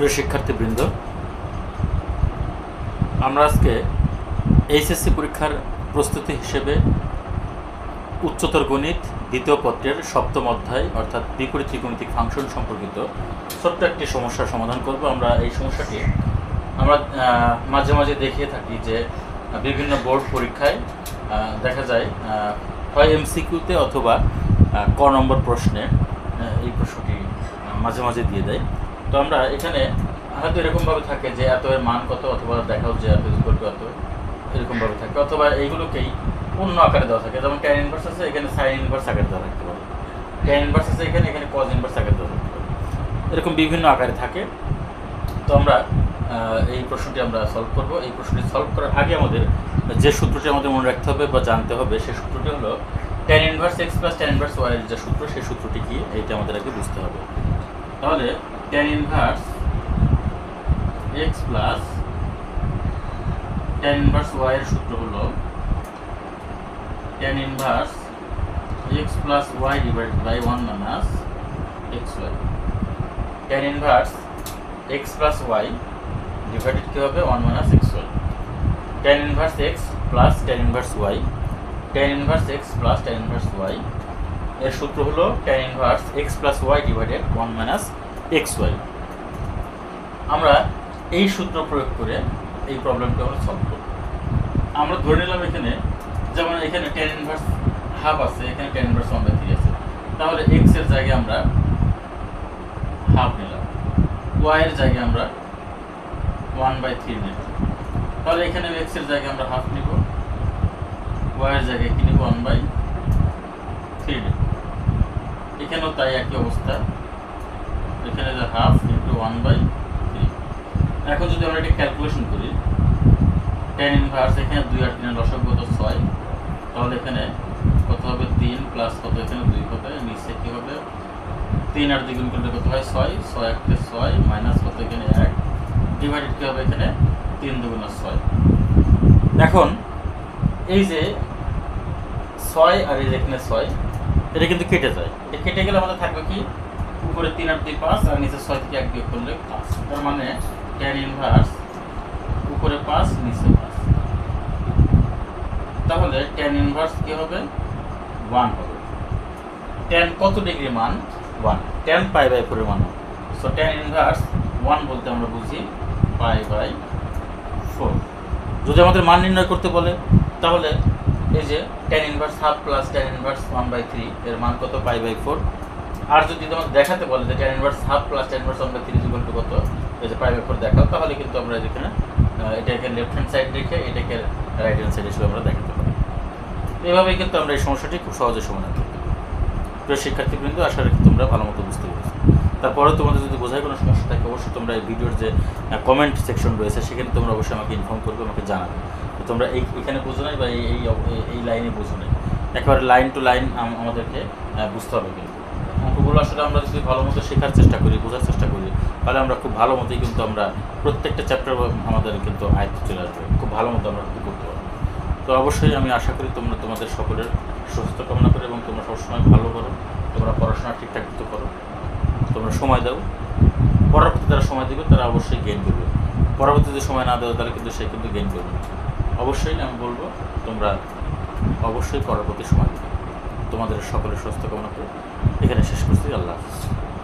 প্রিয় শিক্ষার্থীবৃন্দ, আমরা আজকে এইচএসসি পরীক্ষার প্রস্তুতি হিসেবে উচ্চতর গণিত দ্বিতীয় পত্রের সপ্তম অধ্যায়, অর্থাৎ বিপরীত ত্রিকোণিতিক ফাংশন সম্পর্কিত ছোট্ট একটি সমস্যার সমাধান করব। আমরা এই সমস্যাটি আমরা মাঝে মাঝে দেখিয়ে থাকি যে বিভিন্ন বোর্ড পরীক্ষায় দেখা যায় হয় এমসিকিউতে অথবা ক নম্বর প্রশ্নে এই প্রশ্নটি মাঝে মাঝে দিয়ে দেয়। তো আমরা এখানে হয়তো এরকমভাবে থাকে যে এত এর মান কত অথবা দেখাও যে এত ইকুয়াল টু এরকমভাবে থাকে। অথবা এইগুলোকেই অন্য আকারে দেওয়া থাকে। যেমন ট্যান ইনভার্স আছে, এখানে সাইন ইনভার্স আকারে দেওয়া থাকতে পারে। ট্যান ইনভার্স আছে এখানে এখানে কজ ইনভার্স আকারে দেওয়া থাকতে পারে। এরকম বিভিন্ন আকারে থাকে। তো আমরা এই প্রশ্নটি আমরা সলভ করব। এই প্রশ্নটি সলভ করার আগে আমাদের যে সূত্রটি আমাদের মনে রাখতে হবে বা জানতে হবে সেই সূত্রটি হলো tan inverse x plus tan inverse y যে সূত্র সেই সূত্রটি কি? এইটা আমাদের আগে বুঝতে হবে। তাহলে tan inverse x plus tan inverse y এর সূত্র হলো tan inverse x plus y divided by one minus x y tan inverse x plus y divided কী হবে? One minus x y tan inverse x plus tan inverse y tan inverse x plus tan inverse y এর সূত্র হলো tan inverse x plus y divided one minus x y আমরা এই সূত্র প্রয়োগ করে এই প্রবলেমটা আমরা সলভ করব। আমরা ধরে নিলাম এখানে, যেমন এখানে টেন ইনভার্স হাফ আছে, এখানে tan inverse one by three আছে। তাহলে এক্সের জায়গায় আমরা হাফ নিলাম। ওয়াই এর জায়গায় আমরা ওয়ান বাই থ্রি নিলাম। তাহলে এখানে এক্সের জায়গায় আমরা হাফ নিব। ওয়াই এর জায়গায় কি নিব? ওয়ান বাই থ্রি নিব। এখানেও তাই একই অবস্থা। এখানে যে half into one by three এখন যদি আমরা এটা ক্যালকুলেশন করি টেন ইনভার্স এখানে দুই আর তিনের দশক কত ছয়, তাহলে এখানে কত হবে তিন প্লাস কত এখানে দুই কত নিচে কি হবে? তিন আর দ্বিগুণ করলে কত হয়? ছয়। ছয় একটা ছয় মাইনাস কত এখানে এক ডিভাইডেড কি হবে এখানে? তিন দুগুণ ছয়। এখন, এই যে ছয় আর এই যে এখানে ছয়, এটা কিন্তু কেটে যায়। এটা কেটে গেলে আমাদের থাকবে কি? উপরে তিন আর দুই পাঁচ আর নিচে ছয় থেকে এক বিয়োগ করলে পাঁচ। তার মানে ট্যান ইনভার্স উপরে পাঁচ, নিচে পাঁচ। তাহলে ট্যান ইনভার্স কি হবে? ওয়ান হবে। ট্যান কত ডিগ্রি মান? ওয়ান ট্যান পাই বাই ফোরের মান সো ট্যান ইনভার্স ওয়ান বলতে আমরা বুঝি পাই বাই ফোর যদি আমাদের মান নির্ণয় করতে বলে, তাহলে এই যে tan inverse half plus tan inverse one by three এর মান কত? পাই বাই ফোর আর যদি তোমাকে দেখাতে বলে যে tan inverse half plus tan inverse by three equal to কত যে বাই ফোর দেখাও, তাহলে কিন্তু আমরা যেখানে এটাকে লেফট হ্যান্ড সাইড রেখে এটাকে রাইট হ্যান্ড সাইড হিসেবে আমরা দেখাতে পারি। তো এভাবেই কিন্তু আমরা এই সমস্যাটি খুব সহজে সমাধান করতে পারি। প্রিয় শিক্ষার্থীবৃন্দ, আশা রাখি তোমরা ভালো মতো বুঝতে পেরেছ। তারপরে তোমাদের যদি বোঝায় কোনো সমস্যা থাকে, অবশ্যই তোমরা এই ভিডিওর যে কমেন্ট সেকশন রয়েছে, সেখানে তোমরা অবশ্যই আমাকে ইনফর্ম করবে, আমাকে জানাবে। তো তোমরা এই, এখানে বুঝো নাই বা এই- এই লাইনে বুঝো নাই। একেবারে লাইন টু লাইন আমাদেরকে বুঝতে হবে কিন্তু। অঙ্কগুলো আসলে আমরা যদি ভালো মতো শেখার চেষ্টা করি, বোঝার চেষ্টা করি, তাহলে আমরা খুব ভালো মতোই কিন্তু আমরা প্রত্যেকটা চ্যাপ্টার আমাদের কিন্তু আয়ত্ত চলে আসবে। খুব ভালো মতো আমরা কিন্তু করতে পারব। তো অবশ্যই আমি আশা করি তোমরা তোমাদের সকলের সুস্থ কামনা করে এবং তোমরা সবসময় ভালো করো। তোমরা পড়াশোনা ঠিকঠাক মতো করো। তোমরা সময় দাও। পড়ার প্রতি যারা সময় দেবে, তারা অবশ্যই গেইন করবে। পরবর্তীতে সময় না দেওয়া তাহলে কিন্তু সে কিন্তু গেইন করবে অবশ্যই আমি বলব, তোমরা অবশ্যই পড়ার প্রতি সময় দেবে। তোমাদের সকলের সুস্থ কামনা করে এখানে শেষ করছি। আল্লাহ হাফিজ।